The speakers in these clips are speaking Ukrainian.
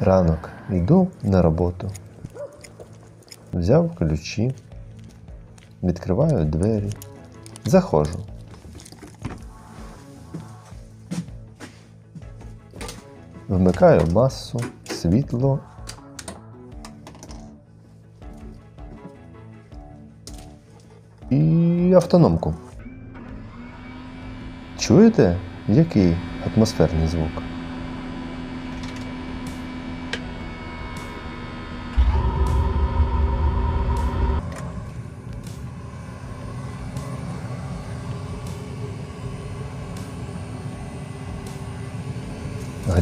Ранок йду на роботу. Взяв ключі, відкриваю двері, заходжу. Вмикаю масу, світло. І автономку. Чуєте, який атмосферний звук?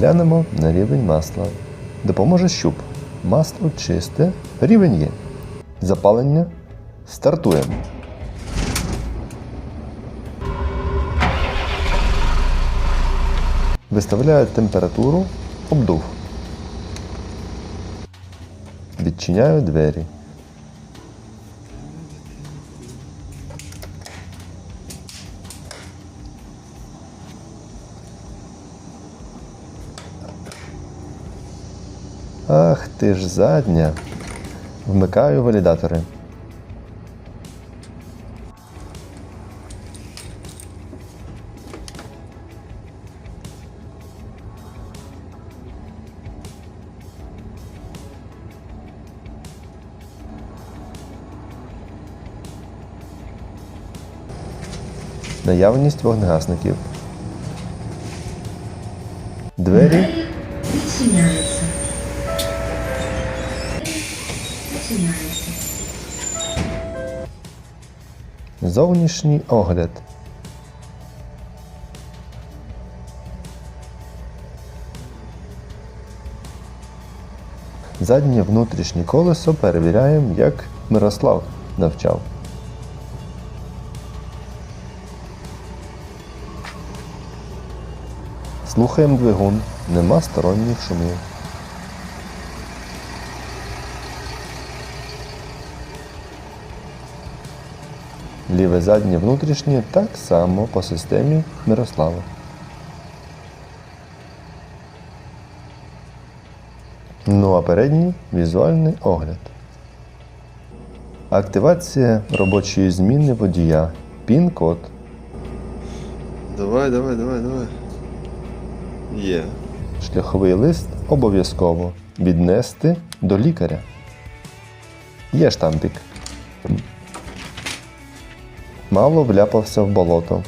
Глянемо на рівень масла. Допоможе щуп. Масло чисте, рівень є. Запалення. Стартуємо. Виставляю температуру, обдув. Відчиняю двері. Ах ти ж задня. Вмикаю валідатори. Наявність вогнегасників. Зовнішній огляд. Заднє внутрішнє колесо перевіряємо, як Мирослав навчав. Слухаємо двигун, нема сторонніх шумів. Ліве заднє внутрішнє так само по системі Мирослава. Ну а передній візуальний огляд. Активація робочої зміни водія. Пін-код. Давай, давай, давай, давай. Є. Шляховий лист обов'язково віднести до лікаря. Є штампік. Мало вляпався в болото.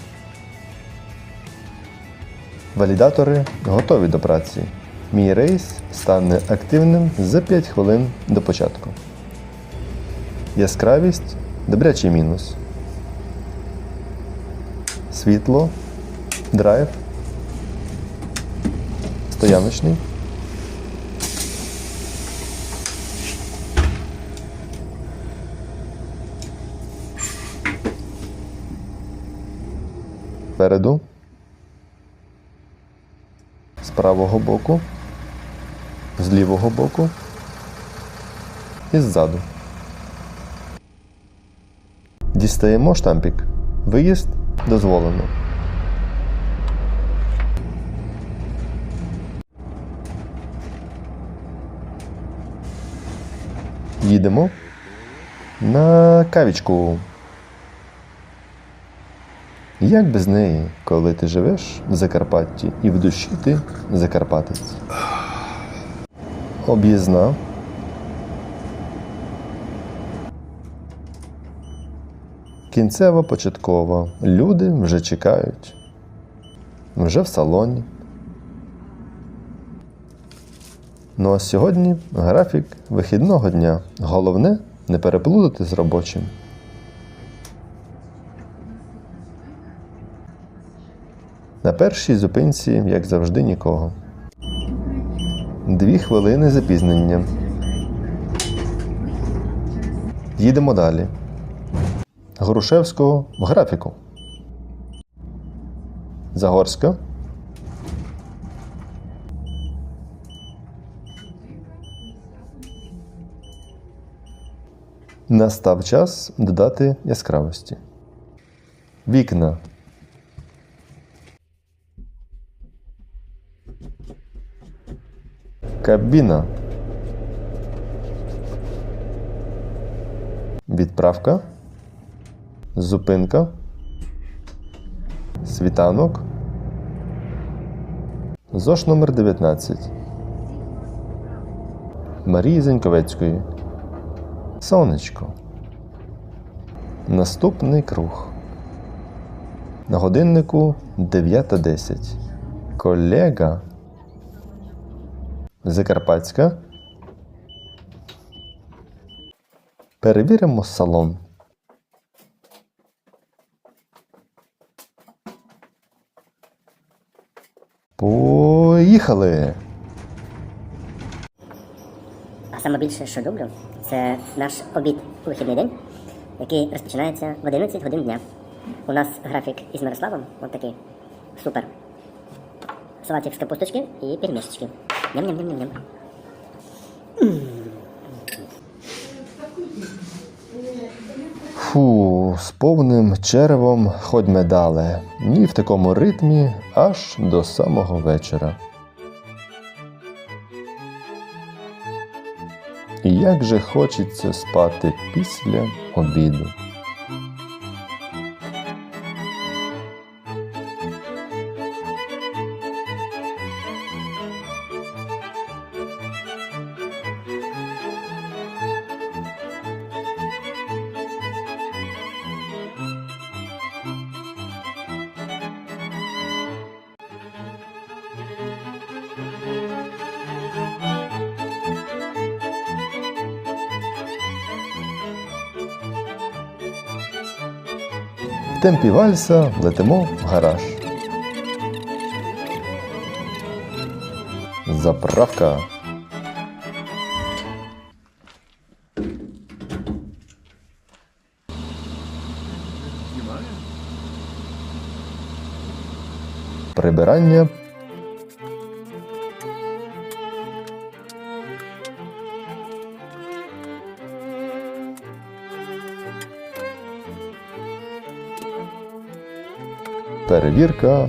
Валідатори готові до праці. Мій рейс стане активним за 5 хвилин до початку. Яскравість добрячий мінус. Світло, драйв, стояночний. Спереду. З правого боку. З лівого боку. І ззаду. Дістаємо штампік. Виїзд дозволено. Їдемо на кавічку. Як без неї, коли ти живеш в Закарпатті і в душі ти закарпатець? Об'їзна. Кінцева початкова. Люди вже чекають. Вже в салоні. Ну а сьогодні графік вихідного дня. Головне не переплутати з робочим. На першій зупинці, як завжди, нікого. Дві хвилини запізнення. Їдемо далі. Грушевського в графіку. Загорська. Настав час додати яскравості. Вікна. Кабіна. Відправка. Зупинка. Світанок. ЗОШ номер 19. Марії Зеньковецької. Сонечко. Наступний круг. На годиннику 9.10. Колега. Закарпатська. Перевіримо салон. Поїхали! А саме більше, що люблю, це наш обід у вихідний день, який розпочинається в 11 годин дня. У нас графік із Мирославом, от такий. Супер. Салатик з капусточки і пельмешечки. Ням-ням-ням-ням. Фу, з повним черевом ходь медале. Ні в такому ритмі аж до самого вечора. І як же хочеться спати після обіду. Темпі вальса летимо в гараж. Заправка. Прибирання. Перевірка.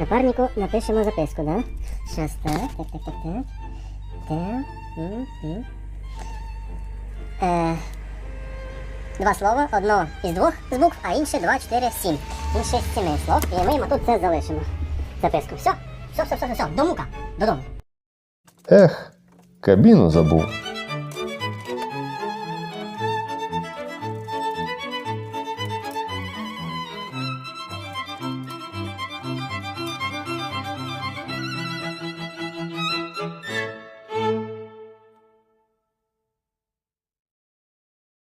Напарнику напишемо записку, да? Щас так, так, так, так, так. Е, два слова, одно із двох з букв, а інше два, чотири, сім. Інше з сіми слов. І ми йому тут це залишимо. Записку. Все, все, все, все, все, все. До додому. Ех, кабіну забув.